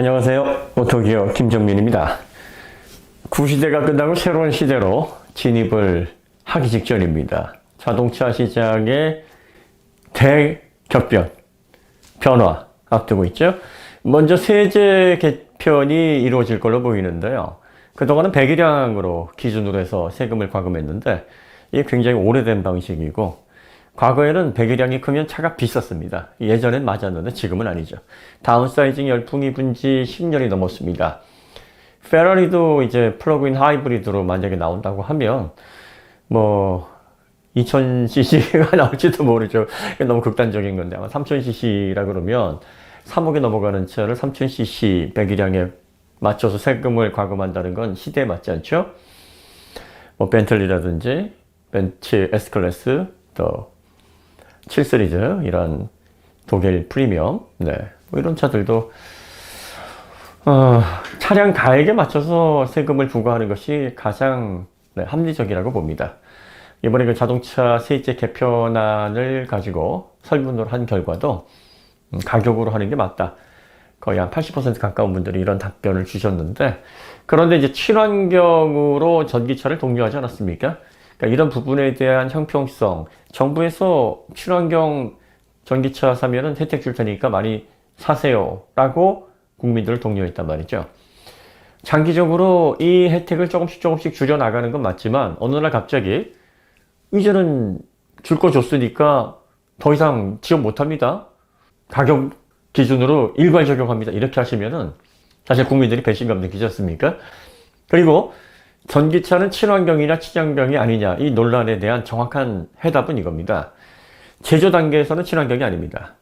안녕하세요. 오토기어 김정민입니다. 구시대가 끝나고 새로운 시대로 진입을 하기 직전입니다. 자동차 시장의 대격변, 변화 앞두고 있죠. 먼저 세제 개편이 이루어질 걸로 보이는데요. 그동안은 배기량으로 기준으로 해서 세금을 과금했는데 이게 굉장히 오래된 방식이고 과거에는 배기량이 크면 차가 비쌌습니다. 예전엔 맞았는데 지금은 아니죠. 다운사이징 열풍이 분지 10년이 넘었습니다. 페라리도 이제 플러그인 하이브리드로 만약에 나온다고 하면 뭐 2000cc가 나올지도 모르죠. 너무 극단적인 건데 아마 3000cc라 그러면 3억이 넘어가는 차를 3000cc 배기량에 맞춰서 세금을 과금한다는 건 시대에 맞지 않죠? 뭐 벤틀리라든지 벤츠 S클래스 또 7시리즈 이런 독일 프리미엄 네. 뭐 이런 차들도 어, 차량 가액에 맞춰서 세금을 부과하는 것이 가장 네, 합리적이라고 봅니다. 이번에 그 자동차 세제 개편안을 가지고 설문을 한 결과도 음, 가격으로 하는 게 맞다. 거의 한 80% 가까운 분들이 이런 답변을 주셨는데 그런데 이제 친환경으로 전기차를 독려하지 않았습니까? 그러니까 이런 부분에 대한 형평성 정부에서 친환경 전기차 사면은 혜택 줄 테니까 많이 사세요 라고 국민들을 독려했단 말이죠. 장기적으로 이 혜택을 조금씩 조금씩 줄여 나가는 건 맞지만 어느 날 갑자기 이제는 줄 거 줬으니까 더 이상 지원 못 합니다. 가격 기준으로 일괄 적용합니다. 이렇게 하시면은 사실 국민들이 배신감 느끼지 않습니까? 그리고 전기차는 친환경이냐 친환경이 아니냐 이 논란에 대한 정확한 해답은 이겁니다. 제조 단계에서는 친환경이 아닙니다.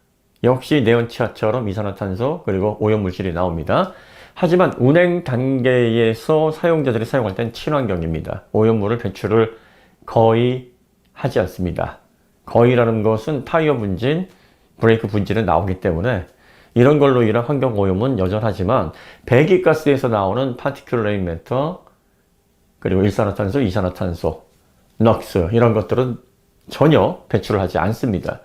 역시 내연차처럼 이산화탄소 그리고 오염물질이 나옵니다. 하지만 운행 단계에서 사용자들이 사용할 땐 친환경입니다. 오염물을 배출을 거의 하지 않습니다. 거의라는 것은 타이어 분진, 브레이크 분진은 나오기 때문에 이런 걸로 인한 환경 오염은 여전하지만 배기가스에서 나오는 파티큘레인 매터 그리고 일산화탄소, 이산화탄소, 넉스 이런 것들은 전혀 배출을 하지 않습니다.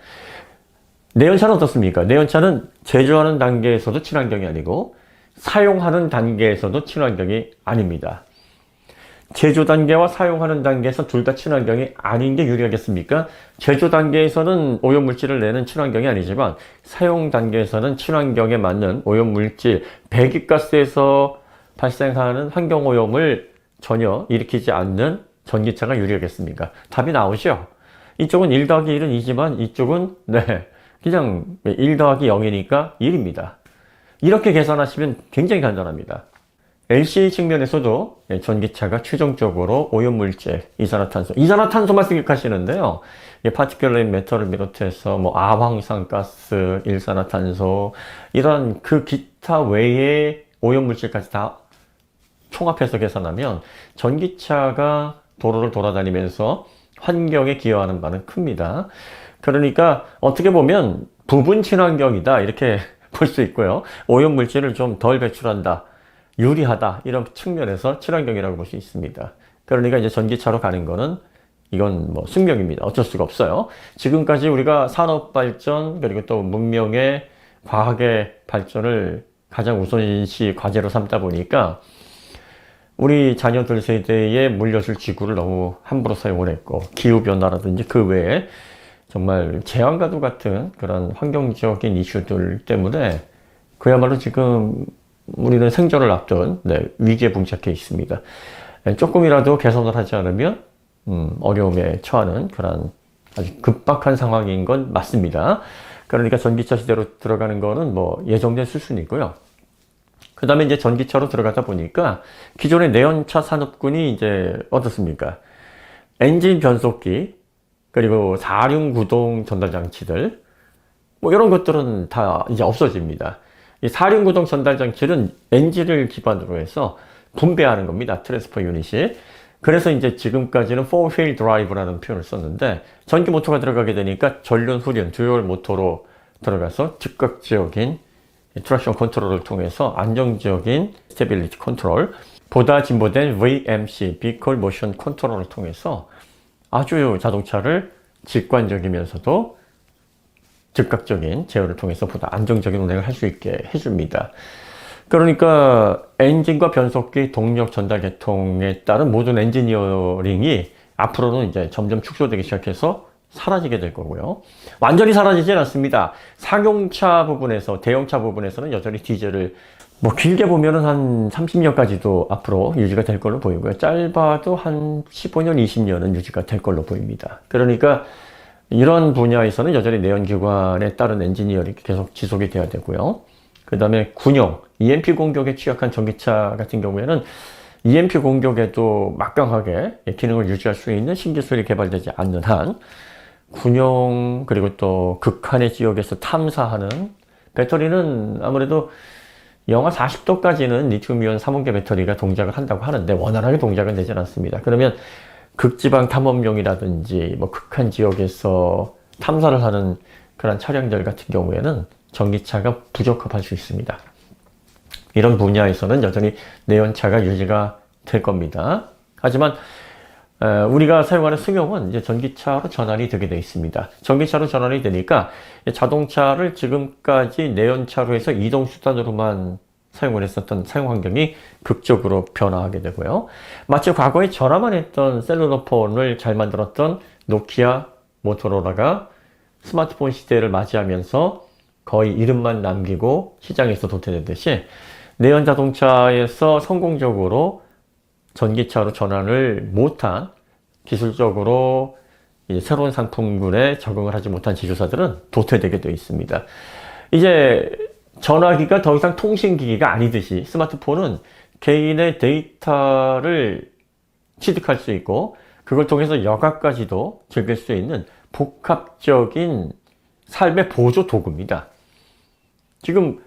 내연차는 어떻습니까? 내연차는 제조하는 단계에서도 친환경이 아니고 사용하는 단계에서도 친환경이 아닙니다. 제조 단계와 사용하는 단계에서 둘 다 친환경이 아닌 게 유리하겠습니까? 제조 단계에서는 오염물질을 내는 친환경이 아니지만 사용 단계에서는 친환경에 맞는 오염물질, 배기가스에서 발생하는 환경오염을 전혀 일으키지 않는 전기차가 유리하겠습니까? 답이 나오죠? 이쪽은 1 더하기 1은 2지만 이쪽은 네 그냥 1 더하기 0이니까 1입니다. 이렇게 계산하시면 굉장히 간단합니다. LCA 측면에서도 예, 전기차가 최종적으로 오염물질, 이산화탄소, 이산화탄소만 생각하시는데요. 파티큘레인 매터를 비롯해서 뭐 아황산가스, 일산화탄소 이런 그 기타 외의 오염물질까지 다 총합해서 계산하면 전기차가 도로를 돌아다니면서 환경에 기여하는 바는 큽니다. 그러니까 어떻게 보면 부분 친환경이다 이렇게 볼 수 있고요. 오염 물질을 좀 덜 배출한다. 유리하다. 이런 측면에서 친환경이라고 볼 수 있습니다. 그러니까 이제 전기차로 가는 거는 이건 뭐 숙명입니다. 어쩔 수가 없어요. 지금까지 우리가 산업 발전 그리고 또 문명의 과학의 발전을 가장 우선시 과제로 삼다 보니까 우리 자녀들 세대에 물려줄 지구를 너무 함부로 사용을 했고 기후변화라든지 그 외에 정말 재앙과도 같은 그런 환경적인 이슈들 때문에 그야말로 지금 우리는 생존을 앞둔 네, 위기에 봉착해 있습니다. 네, 조금이라도 개선을 하지 않으면 음, 어려움에 처하는 그런 아주 급박한 상황인 건 맞습니다. 그러니까 전기차 시대로 들어가는 거는 뭐 예정된 수순이고요. 그 다음에 이제 전기차로 들어가다 보니까 기존의 내연차 산업군이 이제 어떻습니까? 엔진 변속기, 그리고 4륜 구동 전달 장치들, 뭐 이런 것들은 다 이제 없어집니다. 이 4륜 구동 전달 장치는 엔진을 기반으로 해서 분배하는 겁니다. 트랜스퍼 유닛이. 그래서 이제 지금까지는 4-wheel drive라는 표현을 썼는데 전기 모터가 들어가게 되니까 전륜, 후륜, 듀얼 모터로 들어가서 즉각적인 트랙션 컨트롤을 통해서 안정적인 스테빌리티 컨트롤 보다 진보된 VMC, Vehicle Motion 컨트롤을 통해서 아주 자동차를 직관적이면서도 즉각적인 제어를 통해서 보다 안정적인 운행을 할 수 있게 해줍니다. 그러니까 엔진과 변속기 동력 전달 계통에 따른 모든 엔지니어링이 앞으로는 이제 점점 축소되기 시작해서 사라지게 될 거고요. 완전히 사라지진 않습니다. 상용차 부분에서, 대형차 부분에서는 여전히 디젤을 뭐 길게 보면은 한 30년까지도 앞으로 유지가 될 걸로 보이고요. 짧아도 한 15년, 20년은 유지가 될 걸로 보입니다. 그러니까 이런 분야에서는 여전히 내연기관에 따른 엔지니어링이 계속 지속이 돼야 되고요. 그 다음에 군용, EMP 공격에 취약한 전기차 같은 경우에는 EMP 공격에도 막강하게 기능을 유지할 수 있는 신기술이 개발되지 않는 한 군용 그리고 또 극한의 지역에서 탐사하는 배터리는 아무래도 영하 40도까지는 리튬이온 3원계 배터리가 동작을 한다고 하는데 원활하게 동작은 되지 않습니다. 그러면 극지방 탐험용이라든지 뭐 극한 지역에서 탐사를 하는 그런 차량들 같은 경우에는 전기차가 부적합할 수 있습니다. 이런 분야에서는 여전히 내연차가 유지가 될 겁니다. 하지만 어, 우리가 사용하는 승용은 이제 전기차로 전환이 되게 되어 있습니다. 전기차로 전환이 되니까 자동차를 지금까지 내연차로 해서 이동 수단으로만 사용을 했었던 사용 환경이 극적으로 변화하게 되고요. 마치 과거에 전화만 했던 셀룰러폰을 잘 만들었던 노키아, 모토로라가 스마트폰 시대를 맞이하면서 거의 이름만 남기고 시장에서 도태되듯이 내연 자동차에서 성공적으로 전기차로 전환을 못한 기술적으로 새로운 상품군에 적응을 하지 못한 제조사들은 도태되게 되어 있습니다. 이제 전화기가 더 이상 통신기기가 아니듯이 스마트폰은 개인의 데이터를 취득할 수 있고 그걸 통해서 여가까지도 즐길 수 있는 복합적인 삶의 보조 도구입니다. 지금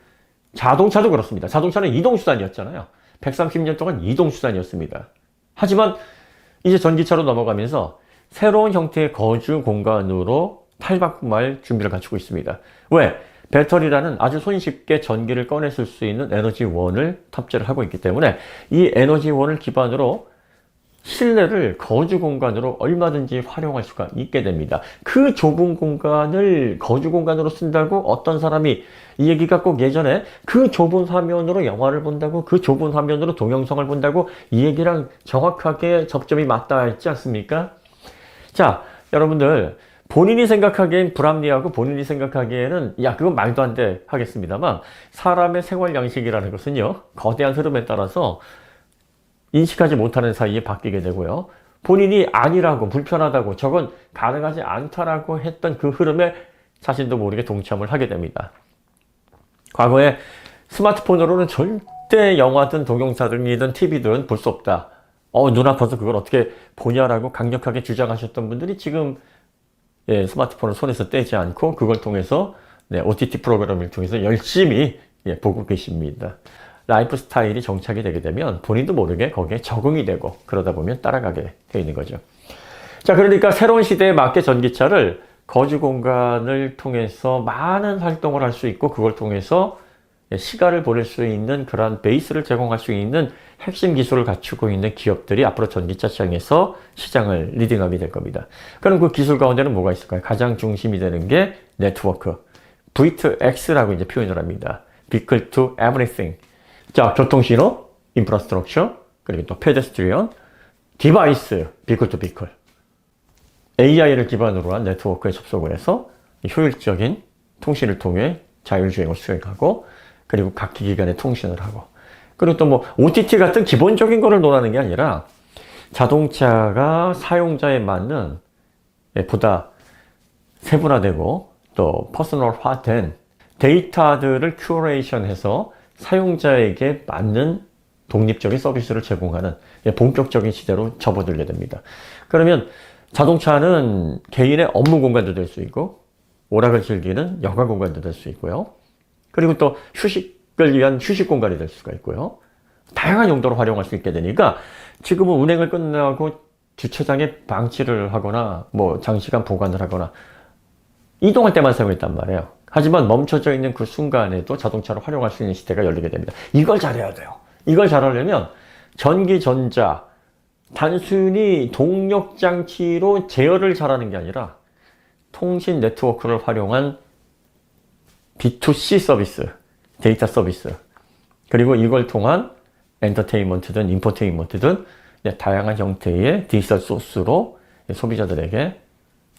자동차도 그렇습니다. 자동차는 이동수단이었잖아요. 130년 동안 이동수단이었습니다. 하지만 이제 전기차로 넘어가면서 새로운 형태의 거주 공간으로 탈바꿈할 준비를 갖추고 있습니다. 왜? 배터리라는 아주 손쉽게 전기를 꺼내쓸 수 있는 에너지원을 탑재를 하고 있기 때문에 이 에너지원을 기반으로 실내를 거주 공간으로 얼마든지 활용할 수가 있게 됩니다. 그 좁은 공간을 거주 공간으로 쓴다고 어떤 사람이 이 얘기가 꼭 예전에 그 좁은 화면으로 영화를 본다고 그 좁은 화면으로 동영상을 본다고 이 얘기랑 정확하게 접점이 맞닿아 있지 않습니까? 자, 여러분들 본인이 생각하기엔 불합리하고 본인이 생각하기에는 야 그건 말도 안 돼 하겠습니다만 사람의 생활 양식이라는 것은요 거대한 흐름에 따라서 인식하지 못하는 사이에 바뀌게 되고요. 본인이 아니라고 불편하다고 저건 가능하지 않다라고 했던 그 흐름에 자신도 모르게 동참을 하게 됩니다. 과거에 스마트폰으로는 절대 영화든 동영상이든 TV든 볼 수 없다. 어, 눈 아파서 그걸 어떻게 보냐라고 강력하게 주장하셨던 분들이 지금 예, 스마트폰을 손에서 떼지 않고 그걸 통해서 네, OTT 프로그램을 통해서 열심히 예, 보고 계십니다. 라이프 스타일이 정착이 되게 되면 본인도 모르게 거기에 적응이 되고 그러다 보면 따라가게 되어 있는 거죠. 자, 그러니까 새로운 시대에 맞게 전기차를 거주 공간을 통해서 많은 활동을 할 수 있고 그걸 통해서 시간을 보낼 수 있는 그러한 베이스를 제공할 수 있는 핵심 기술을 갖추고 있는 기업들이 앞으로 전기차 시장에서 시장을 리딩하게 될 겁니다. 그럼 그 기술 가운데는 뭐가 있을까요? 가장 중심이 되는 게 네트워크. V2X라고 이제 표현을 합니다. Vehicle to Everything. 자, 교통신호, 인프라스트럭처, 그리고 또 페데스트리언, 디바이스, Vehicle to Vehicle. AI를 기반으로 한 네트워크에 접속을 해서 효율적인 통신을 통해 자율주행을 수행하고 그리고 각 기 기 간에 통신을 하고 그리고 또 뭐 OTT 같은 기본적인 거를 논하는 게 아니라 자동차가 사용자에 맞는 예, 보다 세분화되고 또 퍼스널화된 데이터들을 큐레이션해서 사용자에게 맞는 독립적인 서비스를 제공하는 예, 본격적인 시대로 접어들게 됩니다. 그러면 자동차는 개인의 업무 공간도 될 수 있고 오락을 즐기는 여가 공간도 될 수 있고요. 그리고 또 휴식을 위한 휴식 공간이 될 수가 있고요. 다양한 용도로 활용할 수 있게 되니까 지금은 운행을 끝나고 주차장에 방치를 하거나 뭐 장시간 보관을 하거나 이동할 때만 사용했단 말이에요. 하지만 멈춰져 있는 그 순간에도 자동차를 활용할 수 있는 시대가 열리게 됩니다. 이걸 잘해야 돼요. 이걸 잘하려면 전기, 전자, 단순히 동력 장치로 제어를 잘하는 게 아니라 통신 네트워크를 활용한 B2C 서비스, 데이터 서비스. 그리고 이걸 통한 엔터테인먼트든 인포테인먼트든 네, 다양한 형태의 디지털 소스로 소비자들에게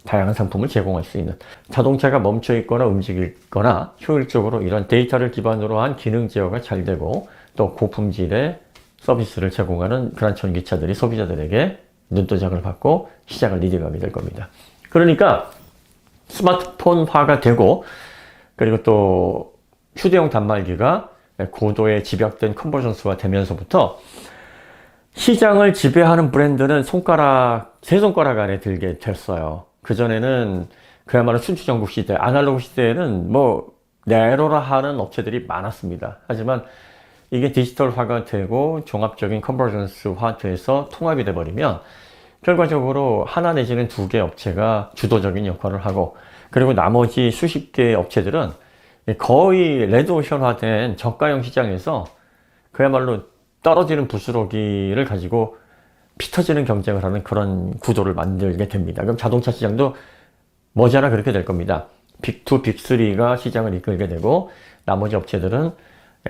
다양한 상품을 제공할 수 있는 자동차가 멈춰 있거나 움직이거나 효율적으로 이런 데이터를 기반으로 한 기능 제어가 잘 되고 또 고품질의 서비스를 제공하는 그런 전기차들이 소비자들에게 눈도장을 받고 시장을 리딩하게 될 겁니다. 그러니까 스마트폰화가 되고 그리고 또 휴대용 단말기가 고도의 집약된 컨버전스가 되면서부터 시장을 지배하는 브랜드는 손가락, 세 손가락 안에 들게 됐어요. 그전에는 그야말로 순추전국 시대, 아날로그 시대에는 뭐, 내로라 하는 업체들이 많았습니다. 하지만 이게 디지털화가 되고 종합적인 컨버전스화 돼서 통합이 돼버리면 결과적으로 하나 내지는 두 개 업체가 주도적인 역할을 하고 그리고 나머지 수십 개의 업체들은 거의 레드오션화된 저가형 시장에서 그야말로 떨어지는 부스러기를 가지고 피 터지는 경쟁을 하는 그런 구도를 만들게 됩니다. 그럼 자동차 시장도 머지않아 그렇게 될 겁니다. 빅2, 빅3가 시장을 이끌게 되고 나머지 업체들은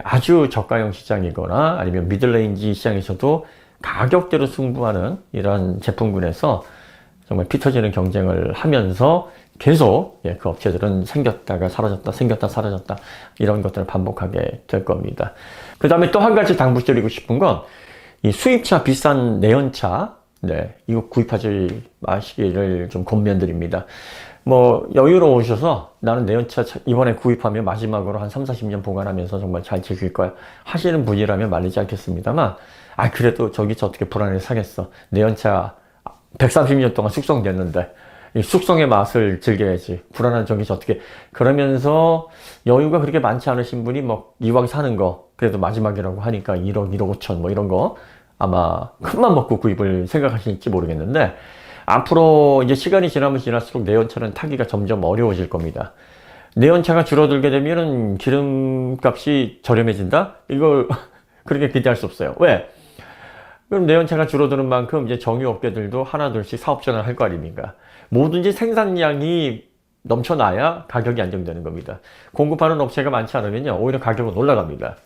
아주 저가형 시장이거나 아니면 미들레인지 시장에서도 가격대로 승부하는 이런 제품군에서 정말 피 터지는 경쟁을 하면서 계속 예, 그 업체들은 생겼다가 사라졌다, 생겼다, 사라졌다 이런 것들을 반복하게 될 겁니다. 그 다음에 또 한 가지 당부드리고 싶은 건 이 수입차 비싼 내연차 네, 이거 구입하지 마시기를 좀 권면드립니다. 뭐 여유로우셔서 나는 내연차 이번에 구입하면 마지막으로 한 3, 40년 보관하면서 정말 잘 즐길 거야 하시는 분이라면 말리지 않겠습니다만 아 그래도 저기 저 어떻게 불안해 사겠어 내연차 130년 동안 숙성됐는데 이 숙성의 맛을 즐겨야지 불안한 저 어떻게 그러면서 여유가 그렇게 많지 않으신 분이 뭐 이왕 사는 거 그래도 마지막이라고 하니까 1억 1억 5천 뭐 이런 거 아마 큰맘 먹고 구입을 생각하실지 모르겠는데 앞으로 이제 시간이 지나면 지날수록 내연차는 타기가 점점 어려워질 겁니다. 내연차가 줄어들게 되면은 기름값이 저렴해진다? 이걸 그렇게 기대할 수 없어요. 왜? 그럼 내연차가 줄어드는 만큼 이제 정유업계들도 하나둘씩 사업전을 할거 아닙니까? 뭐든지 생산량이 넘쳐나야 가격이 안정되는 겁니다. 공급하는 업체가 많지 않으면요, 오히려 가격은 올라갑니다.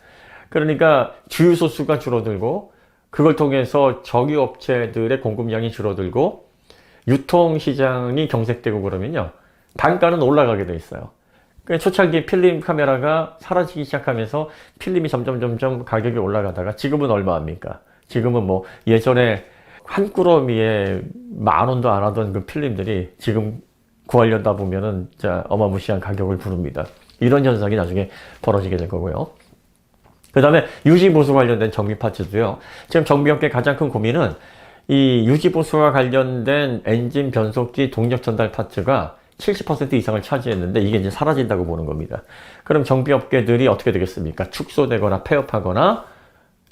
그러니까 주유소 수가 줄어들고, 그걸 통해서 정유업체들의 공급량이 줄어들고, 유통시장이 경색되고 그러면요, 단가는 올라가게 돼 있어요. 그러니까 초창기 필름 카메라가 사라지기 시작하면서 필름이 점점 점점 가격이 올라가다가 지금은 얼마입니까? 지금은 뭐 예전에 한 꾸러미에 만 원도 안 하던 그 필름들이 지금 구하려다 보면은 진짜 어마무시한 가격을 부릅니다. 이런 현상이 나중에 벌어지게 될 거고요. 그 다음에 유지보수 관련된 정비 파츠도요. 지금 정비업계 가장 큰 고민은 이 유지보수와 관련된 엔진 변속기 동력 전달 파츠가 70% 이상을 차지했는데 이게 이제 사라진다고 보는 겁니다. 그럼 정비업계들이 어떻게 되겠습니까? 축소되거나 폐업하거나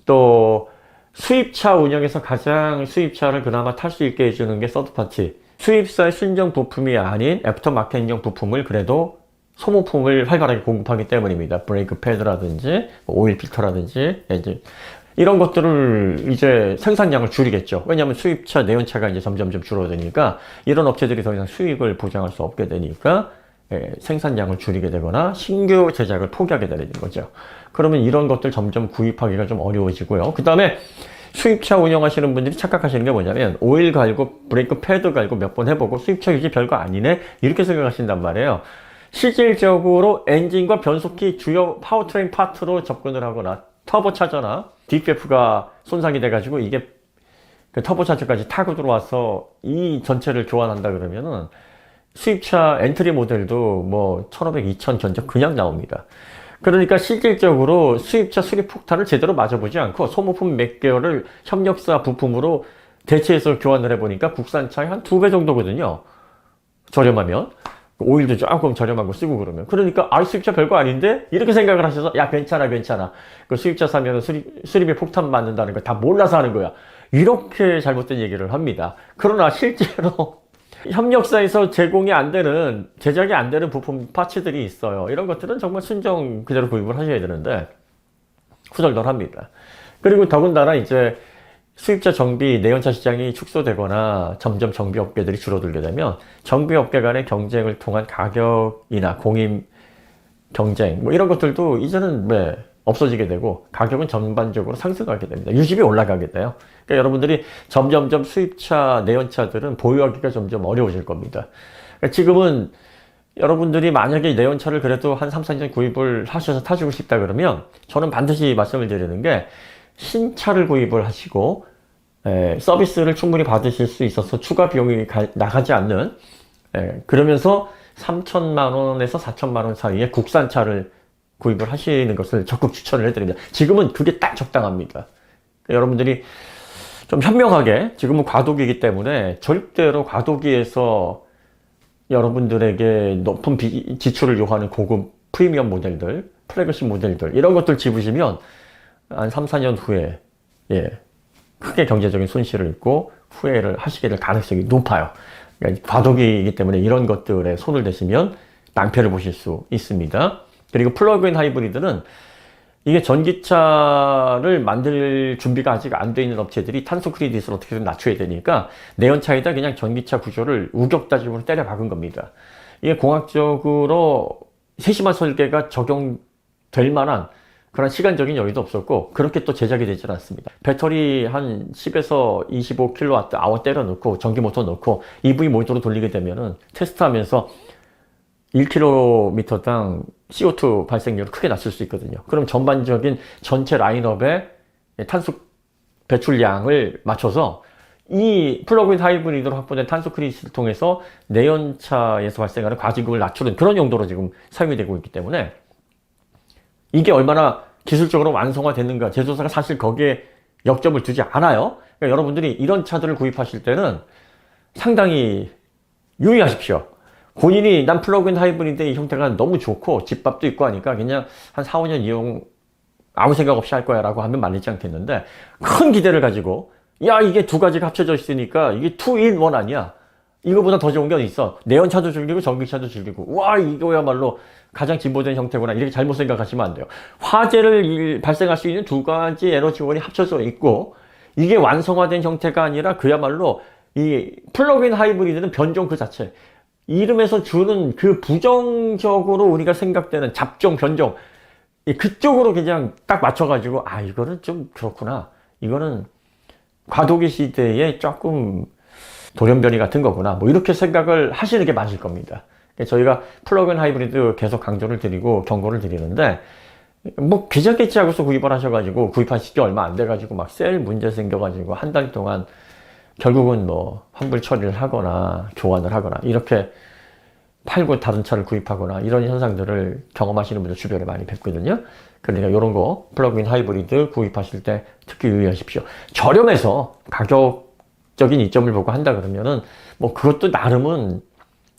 또 수입차 운영에서 가장 수입차를 그나마 탈 수 있게 해주는 게 서드파티. 수입사의 순정 부품이 아닌 애프터마켓용 부품을 그래도 소모품을 활발하게 공급하기 때문입니다. 브레이크 패드라든지 오일 필터라든지 이제 이런 것들을 이제 생산량을 줄이겠죠. 왜냐하면 수입차 내연차가 이제 점점점 줄어드니까 이런 업체들이 더 이상 수익을 보장할 수 없게 되니까 예, 생산량을 줄이게 되거나 신규 제작을 포기하게 되는 거죠. 그러면 이런 것들 점점 구입하기가 좀 어려워지고요. 그 다음에 수입차 운영하시는 분들이 착각하시는 게 뭐냐면 오일 갈고 브레이크 패드 갈고 몇 번 해보고 수입차 유지 별거 아니네 이렇게 생각하신단 말이에요. 실질적으로 엔진과 변속기 주요 파워트레인 파트로 접근을 하거나 터보차저나 DPF가 손상이 돼가지고 이게 그 터보차저까지 타고 들어와서 이 전체를 교환한다 그러면은 수입차 엔트리 모델도 뭐 1500, 2000 견적 그냥 나옵니다. 그러니까 실질적으로 수입차 수리 폭탄을 제대로 맞아보지 않고 소모품 몇 개월을 협력사 부품으로 대체해서 교환을 해보니까 국산차의 한 두 배 정도거든요. 저렴하면. 오일도 조금 저렴한 거 쓰고 그러면. 그러니까, 아, 수입차 별거 아닌데? 이렇게 생각을 하셔서, 야, 괜찮아, 괜찮아. 그 수입차 사면은 수립, 수립에 폭탄 맞는다는 걸다 몰라서 하는 거야. 이렇게 잘못된 얘기를 합니다. 그러나 실제로 협력사에서 제공이 안 되는, 제작이 안 되는 부품 파츠들이 있어요. 이런 것들은 정말 순정 그대로 구입을 하셔야 되는데, 후덜덜합니다. 그리고 더군다나 이제 수입차 정비 내연차 시장이 축소되거나 점점 정비 업계들이 줄어들게 되면 정비 업계 간의 경쟁을 통한 가격이나 공임 경쟁 뭐 이런 것들도 이제는 왜 없어지게 되고 가격은 전반적으로 상승하게 됩니다. 유지비 올라가게 돼요. 그러니까 여러분들이 점점점 수입차, 내연차들은 보유하기가 점점 어려워질 겁니다. 그러니까 지금은 여러분들이 만약에 내연차를 그래도 한 3, 4년 구입을 하셔서 타시고 싶다 그러면 저는 반드시 말씀을 드리는 게 신차를 구입을 하시고 에, 서비스를 충분히 받으실 수 있어서 추가 비용이 가- 나가지 않는 에, 그러면서 3천만 원에서 4천만 원 사이에 국산차를 구입을 하시는 것을 적극 추천을 해드립니다. 지금은 그게 딱 적당합니다. 여러분들이 좀 현명하게 지금은 과도기이기 때문에 절대로 과도기에서 여러분들에게 높은 비- 지출을 요하는 고급 프리미엄 모델들, 플래그십 모델들 이런 것들 집으시면 한 3, 4년 후에 예, 크게 경제적인 손실을 입고 후회를 하시게 될 가능성이 높아요. 그러니까 과도기이기 때문에 이런 것들에 손을 대시면 낭패를 보실 수 있습니다. 그리고 플러그인 하이브리드는 이게 전기차를 만들 준비가 아직 안 돼 있는 업체들이 탄소 크레딧을 어떻게든 낮춰야 되니까 내연차에다 그냥 전기차 구조를 우격다짐으로 때려 박은 겁니다. 이게 공학적으로 세심한 설계가 적용될 만한 그런 시간적인 여유도 없었고 그렇게 또 제작이 되질 않습니다. 배터리 한 10에서 25kWh 때려 넣고 전기 모터 넣고 EV 모드로 돌리게 되면은 테스트하면서 1km당 CO2 발생률을 크게 낮출 수 있거든요. 그럼 전반적인 전체 라인업의 탄소 배출량을 맞춰서 이 플러그인 하이브리드로 확보된 탄소 크리스를 통해서 내연차에서 발생하는 과지급을 낮추는 그런 용도로 지금 사용이 되고 있기 때문에 이게 얼마나 기술적으로 완성화됐는가 제조사가 사실 거기에 역점을 두지 않아요. 그러니까 여러분들이 이런 차들을 구입하실 때는 상당히 유의하십시오. 본인이 난 플러그인 하이브리드의 형태가 너무 좋고 집밥도 있고 하니까 그냥 한 4, 5년 이용 아무 생각 없이 할 거야 라고 하면 말리지 않겠는데 큰 기대를 가지고 야 이게 두 가지가 합쳐져 있으니까 이게 투인원 아니야. 이거보다 더 좋은 게 어디 있어? 내연차도 즐기고 전기차도 즐기고. 와 이거야말로 가장 진보된 형태구나. 이렇게 잘못 생각하시면 안 돼요. 화재를 일- 발생할 수 있는 두 가지 에너지원이 합쳐져 있고 이게 완성화된 형태가 아니라 그야말로 이 플러그인 하이브리드는 변종 그 자체 이름에서 주는 그 부정적으로 우리가 생각되는 잡종 변종 이 그쪽으로 그냥 딱 맞춰가지고 아 이거는 좀 그렇구나. 이거는 과도기 시대에 조금 돌연변이 같은 거구나. 뭐 이렇게 생각을 하시는 게 맞을 겁니다. 그러니까 저희가 플러그인 하이브리드 계속 강조를 드리고 경고를 드리는데 뭐 귀찮겠지 하고서 구입을 하셔가지고 구입하신 지 얼마 안 돼가지고 막 셀 문제 생겨가지고 한 달 동안 결국은 뭐 환불 처리를 하거나 교환을 하거나 이렇게 팔고 다른 차를 구입하거나 이런 현상들을 경험하시는 분들 주변에 많이 뵙거든요. 그러니까 이런 거 플러그인 하이브리드 구입하실 때 특히 유의하십시오. 저렴해서 가격적인 이점을 보고 한다 그러면은 뭐 그것도 나름은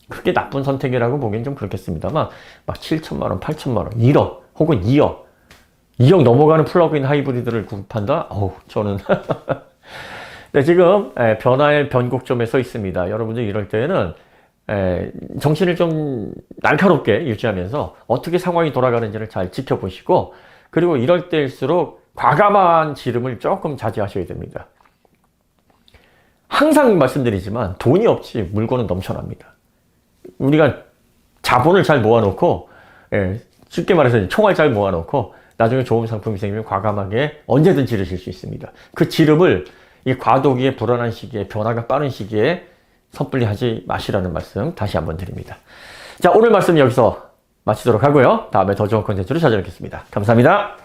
크게 나쁜 선택이라고 보기엔 좀 그렇겠습니다만 막 7천만 원, 8천만 원, 1억 혹은 2억 2억 넘어가는 플러그인 하이브리드를 구입한다? 어우 저는 네, 지금 에, 변화의 변곡점에 서 있습니다. 여러분들 이럴 때는 에, 정신을 좀 날카롭게 유지하면서 어떻게 상황이 돌아가는지를 잘 지켜보시고 그리고 이럴 때일수록 과감한 지름을 조금 자제하셔야 됩니다. 항상 말씀드리지만 돈이 없이 물건은 넘쳐납니다. 우리가 자본을 잘 모아놓고 예, 쉽게 말해서 총알 잘 모아놓고 나중에 좋은 상품이 생기면 과감하게 언제든 지르실 수 있습니다. 그 지름을 이 과도기에 불안한 시기에 변화가 빠른 시기에 섣불리 하지 마시라는 말씀 다시 한번 드립니다. 자 오늘 말씀 여기서 마치도록 하고요. 다음에 더 좋은 컨텐츠로 찾아뵙겠습니다. 감사합니다.